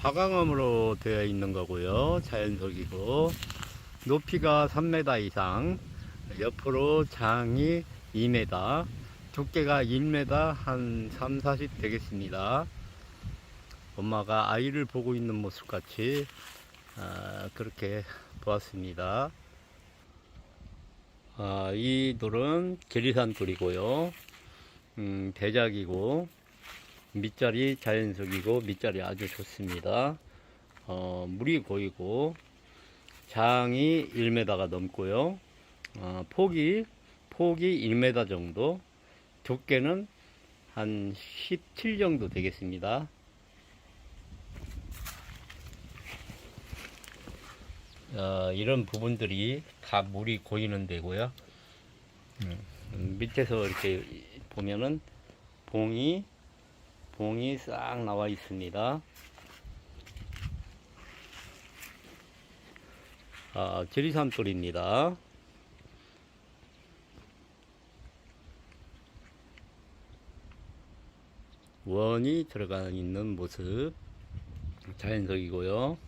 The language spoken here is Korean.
화강암으로 되어 있는 거고요. 자연석이고 높이가 3m 이상, 옆으로 장이 2m, 두께가 1m 한 3, 40 되겠습니다. 엄마가 아이를 보고 있는 모습 같이 아, 그렇게 보았습니다. 아, 이 돌은 계리산 돌이고요. 음, 대작이고 밑자리 자연석이고 밑자리 아주 좋습니다. 어, 물이 고이고 장이 1m가 넘고요. 어, 폭이 폭이 1m 정도, 두께는 한 17 정도 되겠습니다. 어, 이런 부분들이 다 물이 고이는 데고요. 음, 밑에서 이렇게 보면은 봉이 봉이 싹 나와 있습니다. 아, 지리산돌입니다. 원이 들어가 있는 모습 자연석이고요.